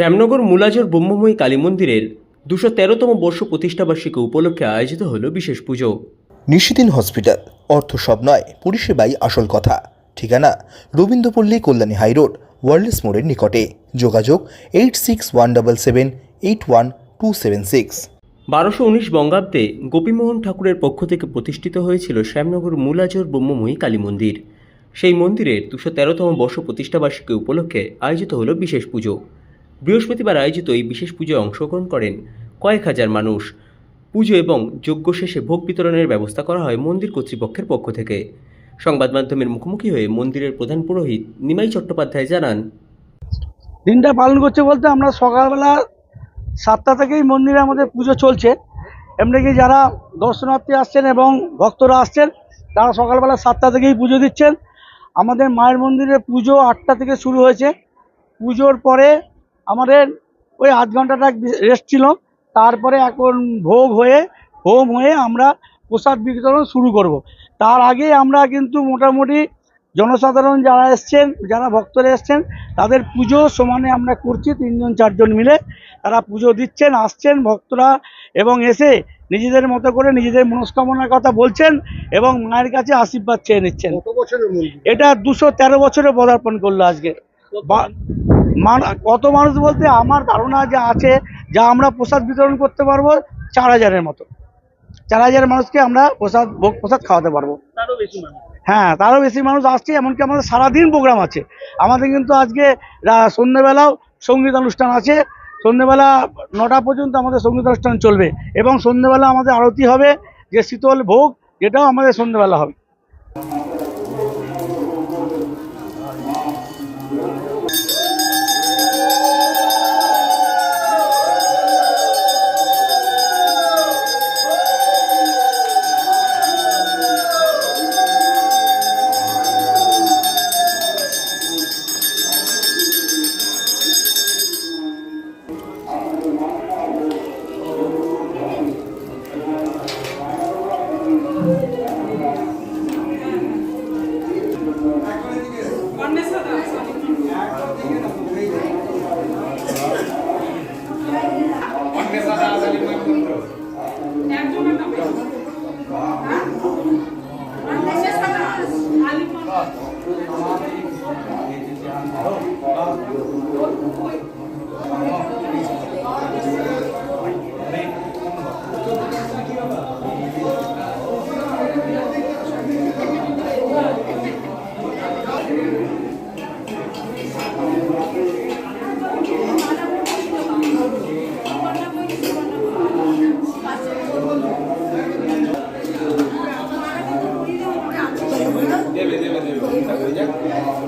শ্যামনগর মুলাজর ব্রহ্মময়ী কালী মন্দিরের দুশো তেরোতম বর্ষ প্রতিষ্ঠাবার্ষিকী উপলক্ষে আয়োজিত হল বিশেষ পুজো। নিশিদিন হসপিটাল অর্থ সব নয় পরিষেবাই আসল কথা। ঠিকানা রবীন্দ্রপল্লী কল্যাণী হাইরোড ওয়ার্ল্ডস মোড়ের নিকটে। যোগাযোগ eight six one double seven eight one two seven six. বারোশো উনিশ বঙ্গাব্দে গোপীমোহন ঠাকুরের পক্ষ থেকে প্রতিষ্ঠিত হয়েছিল শ্যামনগর মুলাজর ব্রহ্মময়ী কালী মন্দির। সেই মন্দিরের দুশো তেরোতম বর্ষ প্রতিষ্ঠাবার্ষিকী উপলক্ষে আয়োজিত হল বিশেষ পুজো। বৃহস্পতিবার আয়োজিত এই বিশেষ পুজোয় অংশগ্রহণ করেন কয়েক হাজার মানুষ। পুজো এবং যজ্ঞ শেষে ভোগ বিতরণের ব্যবস্থা করা হয় মন্দির কর্তৃপক্ষের পক্ষ থেকে। সংবাদ মাধ্যমের মুখোমুখি হয়ে মন্দিরের প্রধান পুরোহিত নিমাই চট্টোপাধ্যায় জানান। দিনটা পালন করছে বলতে আমরা সকালবেলা সাতটা থেকেই মন্দিরে আমাদের পুজো চলছে। এমনিকি যারা দর্শনার্থী আসছেন এবং ভক্তরা আসছেন, তারা সকালবেলা সাতটা থেকেই পুজো দিচ্ছেন। আমাদের মায়ের মন্দিরে পুজো আটটা থেকে শুরু হয়েছে। পুজোর পরে আমাদের ওই আধ ঘন্টাটা রেস্ট ছিল। তারপরে এখন ভোগ হয়ে হোম হয়ে আমরা প্রসাদ বিতরণ শুরু করব। তার আগে আমরা কিন্তু মোটামুটি জনসাধারণ যারা এসছেন যারা ভক্তরা এসছেন তাদের পুজো সমানে আমরা করছি তিনজন চারজন মিলে। তারা পুজো দিচ্ছেন আসছেন ভক্তরা এবং এসে নিজেদের মতো করে নিজেদের মনস্কামনার কথা বলছেন এবং মায়ের কাছে আশীর্বাদ চেয়ে নিচ্ছেন। এটা দুশো তেরো বছরে পদার্পণ করল আজকে। কত মানুষ বলতে আমার ধারণা যা আছে যা আমরা প্রসাদ বিতরণ করতে পারব চার হাজারের মতো। চার হাজার মানুষকে আমরা প্রসাদ ভোগ প্রসাদ খাওয়াতে পারব। হ্যাঁ তারও বেশি মানুষ আসছে এমনকি আমাদের সারাদিন প্রোগ্রাম আছে। আমাদের কিন্তু আজকে সন্ধ্যেবেলাও সংগীত অনুষ্ঠান আছে। সন্ধ্যেবেলা নটা পর্যন্ত আমাদের সংগীত অনুষ্ঠান চলবে এবং সন্ধ্যেবেলা আমাদের আরতি হবে যে শীতল ভোগ যেটাও আমাদের সন্ধ্যেবেলা হবে। Debe, debe, debe.